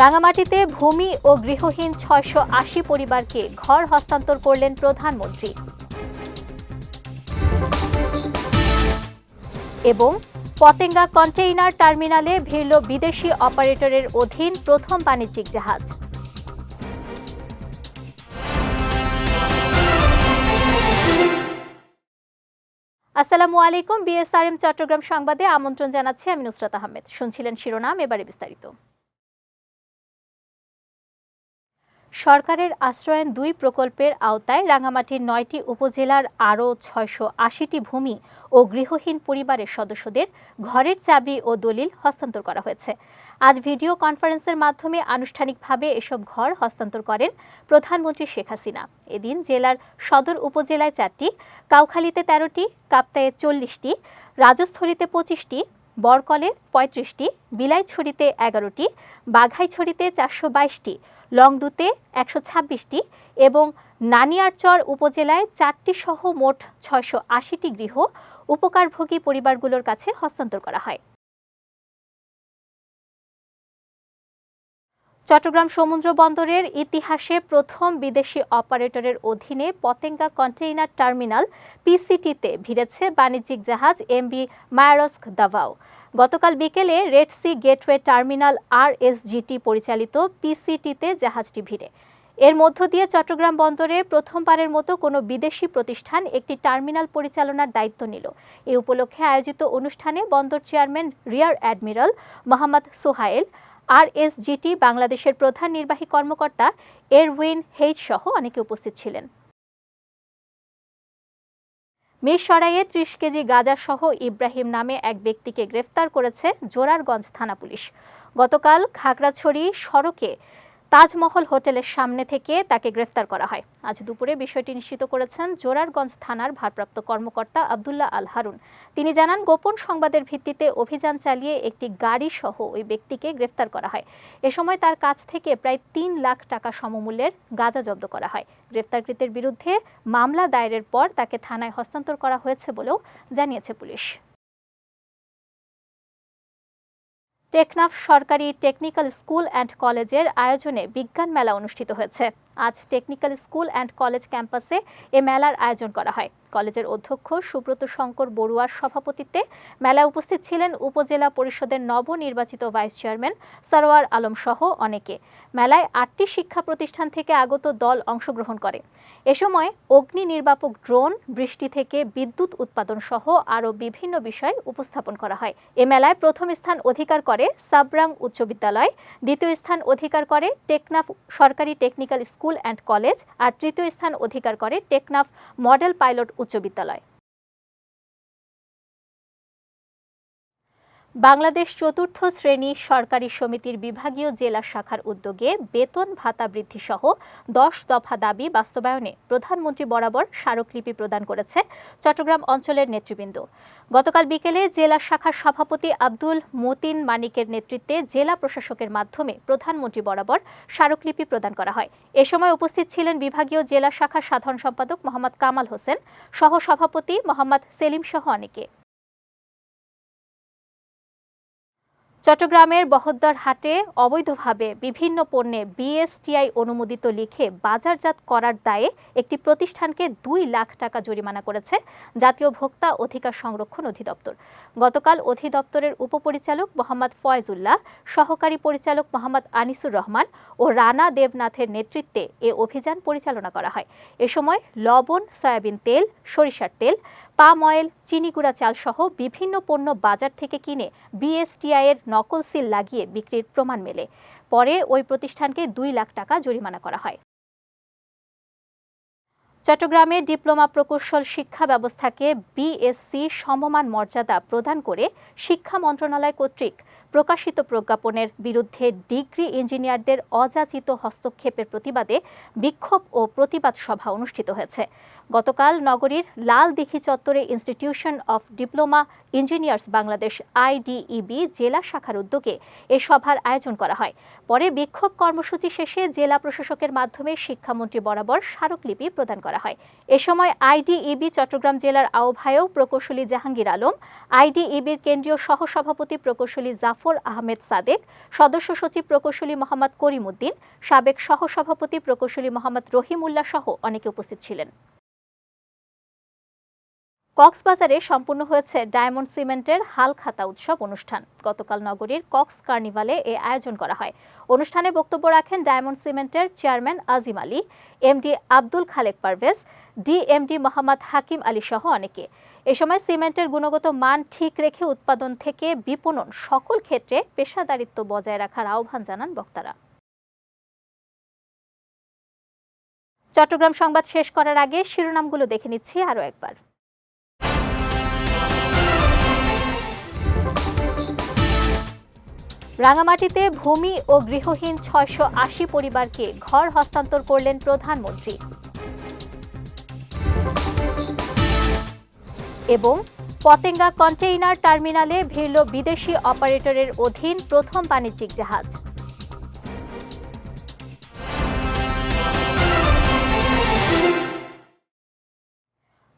রাঙামাটিতে ভূমি ও গৃহহীন ছয়শো আশি পরিবারকে ঘর হস্তান্তর করলেন প্রধানমন্ত্রী। এবং পতেঙ্গা কন্টেইনার টার্মিনালে ভিড়ল বিদেশি অপারেটরের অধীন প্রথম বাণিজ্যিক জাহাজ। আসসালামু আলাইকুম, বিএসআরএম চট্টগ্রাম সংবাদে আমন্ত্রণ জানাচ্ছি আমি নুসরাত আহমেদ। শুনছিলেন শিরোনাম, এবারে বিস্তারিত। সরকারের আশ্রয়ন দুই প্রকল্পের আওতায় রাঙামাটির নয়টি উপজেলার আরও ছয়শো আশিটি ভূমি ও গৃহহীন পরিবারের সদস্যদের ঘরের চাবি ও দলিল হস্তান্তর করা হয়েছে। আজ ভিডিও কনফারেন্সের মাধ্যমে আনুষ্ঠানিকভাবে এসব ঘর হস্তান্তর করেন প্রধানমন্ত্রী শেখ হাসিনা। এদিন জেলার সদর উপজেলায় চারটি, কাউখালীতে তেরোটি কাপ্তায়ে চল্লিশটি, রাজস্থলীতে পঁচিশটি বরকলে পঁয়ত্রিশটি, বিলাইছড়িতে এগারোটি, বাঘাইছড়িতে চারশো বাইশটি লংদুতে একশো ছাব্বিশটি এবং নানিয়ারচর উপজেলায় চারটি সহ মোট ছয়শো আশিটি গৃহ উপকারভোগী পরিবারগুলোর কাছে হস্তান্তর করা হয়। চট্টগ্রাম সমুদ্র বন্দরের ইতিহাসে প্রথম বিদেশি অপারেটরের অধীনে পতেঙ্গা কন্টেইনার টার্মিনাল পিসিটিতে ভিড়েছে বাণিজ্যিক জাহাজ এমবি মায়ারস্ক দাভাও। গতকাল বিকেলে red sea gateway terminal R SGT পরিচালিত পিসিটিতে জাহাজটি ভিড়ে। এর মধ্য দিয়ে চট্টগ্রাম বন্দরে প্রথমবারের মতো কোনো বিদেশি প্রতিষ্ঠান একটি টার্মিনাল পরিচালনার দায়িত্ব নিল। এ উপলক্ষে আয়োজিত অনুষ্ঠানে বন্দর chairman rear admiral Mohammad Sohail RSGT বাংলাদেশের প্রধান নির্বাহী কর্মকর্তা এরউইন হেইজ সহ অনেকে উপস্থিত ছিলেন। মিরসরাইয়ে ত্রিশ কেজি গাঁজাসহ ইব্রাহিম নামে এক ব্যক্তিকে গ্রেফতার করেছে জোরারগঞ্জ থানা পুলিশ। গতকাল খাগড়াছড়ি সড়কে তাজমহল হোটেলের সামনে থেকে তাকে গ্রেফতার করা হয়। আজ দুপুরে বিষয়টি নিশ্চিত করেছেন জোরারগঞ্জ থানার ভারপ্রাপ্ত কর্মকর্তা আবদুল্লাহ আল হারুন। তিনি জানান, গোপন সংবাদের ভিত্তিতে অভিযান চালিয়ে একটি গাড়ি সহ ওই ব্যক্তিকে গ্রেফতার করা হয়। এ সময় তার কাছ থেকে প্রায় তিন লাখ টাকা সমমূল্যের গাঁজা জব্দ করা হয়। গ্রেফতারকৃতের বিরুদ্ধে মামলা দায়েরের পর তাকে থানায় হস্তান্তর করা হয়েছে বলেও জানিয়েছে পুলিশ। টেকনাফ সরকারি টেকনিক্যাল স্কুল অ্যান্ড কলেজের আয়োজনে বিজ্ঞান মেলা অনুষ্ঠিত হয়েছে। আজ টেকনিক্যাল স্কুল অ্যান্ড কলেজ ক্যাম্পাসে এ মেলার আয়োজন করা হয়। কলেজের অধ্যক্ষ সুব্রত শঙ্কর বড়ুয়ার সভাপতিত্বে মেলায় উপস্থিত ছিলেন উপজেলা পরিষদের নবনির্বাচিত ভাইস চেয়ারম্যান সরোয়ার আলম সহ অনেকে। মেলায় আটটি শিক্ষা প্রতিষ্ঠান থেকে আগত দল অংশগ্রহণ করে। এ সময় অগ্নি নির্বাপক ড্রোন, বৃষ্টি থেকে বিদ্যুৎ উৎপাদন সহ আরও বিভিন্ন বিষয় উপস্থাপন করা হয়। এ মেলায় প্রথম স্থান অধিকার করে সাবরাং উচ্চ বিদ্যালয়, দ্বিতীয় স্থান অধিকার করে টেকনাফ সরকারি টেকনিক্যাল স্কুল অ্যান্ড কলেজ আর তৃতীয় স্থান অধিকার করে টেকনাফ মডেল পাইলট উচ্চ বিদ্যালয়। বাংলাদেশ চতুর্থ শ্রেণি সরকারি সমিতির বিভাগীয় জেলা শাখার উদ্যোগে বেতন ভাতা বৃদ্ধি সহ দশ দফা দাবি বাস্তবায়নে প্রধানমন্ত্রী বরাবর স্মারকলিপি প্রদান করেছে চট্টগ্রাম অঞ্চলের নেতৃবৃন্দ। গতকাল বিকেলে জেলা শাখার সভাপতি আব্দুল মতিন মানিকের নেতৃত্বে জেলা প্রশাসকের মাধ্যমে প্রধানমন্ত্রী বরাবর স্মারকলিপি প্রদান করা হয়। এ সময় উপস্থিত ছিলেন বিভাগীয় জেলা শাখার সাধারণ সম্পাদক মোহাম্মদ কামাল হোসেন সহ সভাপতি মোহাম্মদ সেলিম সহ অনেকে। চট্টগ্রামের বহদ্দার হাটে অবৈধভাবে বিভিন্ন পণ্যে বিএসটিআই অনুমোদিত লিখে বাজারজাত করার দায়ে একটি প্রতিষ্ঠানকে দুই লাখ টাকা জরিমানা করেছে জাতীয় ভোক্তা অধিকার সংরক্ষণ অধিদপ্তর। গতকাল অধিদপ্তরের উপপরিচালক মোহাম্মদ ফয়জুল্লাহ, সহকারী পরিচালক মোহাম্মদ আনিসুর রহমান ও রানা দেবনাথের নেতৃত্বে এ অভিযান পরিচালনা করা হয়। এ সময় লবণ, সয়াবিন তেল, সরিষার তেল পাম অয়েল চিনিগুড়া চালসহ বিভিন্ন পণ্য বাজার থেকে কিনে বিএসটিআই এর নকল সিল লাগিয়ে বিক্রির প্রমাণ মেলে। পরে ওই প্রতিষ্ঠানকে দুই লাখ টাকা জরিমানা করা হয়। চট্টগ্রামে ডিপ্লোমা প্রকৌশল শিক্ষা ব্যবস্থাকে বিএসসি সমমান মর্যাদা প্রদান করে শিক্ষা মন্ত্রণালয় কর্তৃক প্রকাশিত প্রজ্ঞাপনের বিরুদ্ধে ডিগ্রি ইঞ্জিনিয়ারদের অযাচিত হস্তক্ষেপের প্রতিবাদে বিক্ষোভ ও প্রতিবাদ সভা অনুষ্ঠিত হয়েছে। গতকাল নগরীর লাল দিঘি চত্বরে institution of diploma engineers Bangladesh IDEB জেলা শাখার উদ্যোগে এ সভার আয়োজন করা হয়। পরে বিক্ষোভ কর্মসূচি শেষে জেলা প্রশাসকের মাধ্যমে শিক্ষামন্ত্রী বরাবর স্মারকলিপি প্রদান করা হয়। এ সময় আইডিইবি চট্টগ্রাম জেলার আহ্বায়ক প্রকৌশলী জাহাঙ্গীর আলম, আইডিইবির কেন্দ্রীয় সহসভাপতি প্রকৌশলী জাফর আহমেদ সাদেক, সদস্য সচিব প্রকৌশলী মোহাম্মদ করিমউদ্দিন সাবেক সহসভাপতি প্রকৌশলী মোহাম্মদ রহিমউল্লাহ সহ অনেকে উপস্থিত ছিলেন। কক্সবাজারে সম্পূর্ণ হয়েছে ডায়মন্ড সিমেন্টের হালখাতা উৎসব অনুষ্ঠান। গতকাল নগরীর কক্স কার্নিভালে এ আয়োজন করা হয়। অনুষ্ঠানে বক্তব্য রাখেন ডায়মন্ড সিমেন্টের chairman Azim Ali, MD Abdul Khalek Parvez, DMD Mohammad Hakim Ali সহ অনেকে। এ সময় সিমেন্টের গুণগত মান ঠিক রেখে উৎপাদন থেকে বিপণন সকল ক্ষেত্রে পেশাদারিত্ব বজায় রাখার আহ্বান জানান বক্তারা। চট্টগ্রাম সংবাদ শেষ করার আগে শিরোনামগুলো দেখে নিচ্ছি আরও একবার। রাঙামাটিতে ভূমি ও গৃহহীন ছয়শো আশি পরিবারকে ঘর হস্তান্তর করলেন প্রধানমন্ত্রী। এবং পতেঙ্গা কন্টেইনার টার্মিনালে ভিড়ল বিদেশি অপারেটরের অধীন প্রথম বাণিজ্যিক জাহাজ।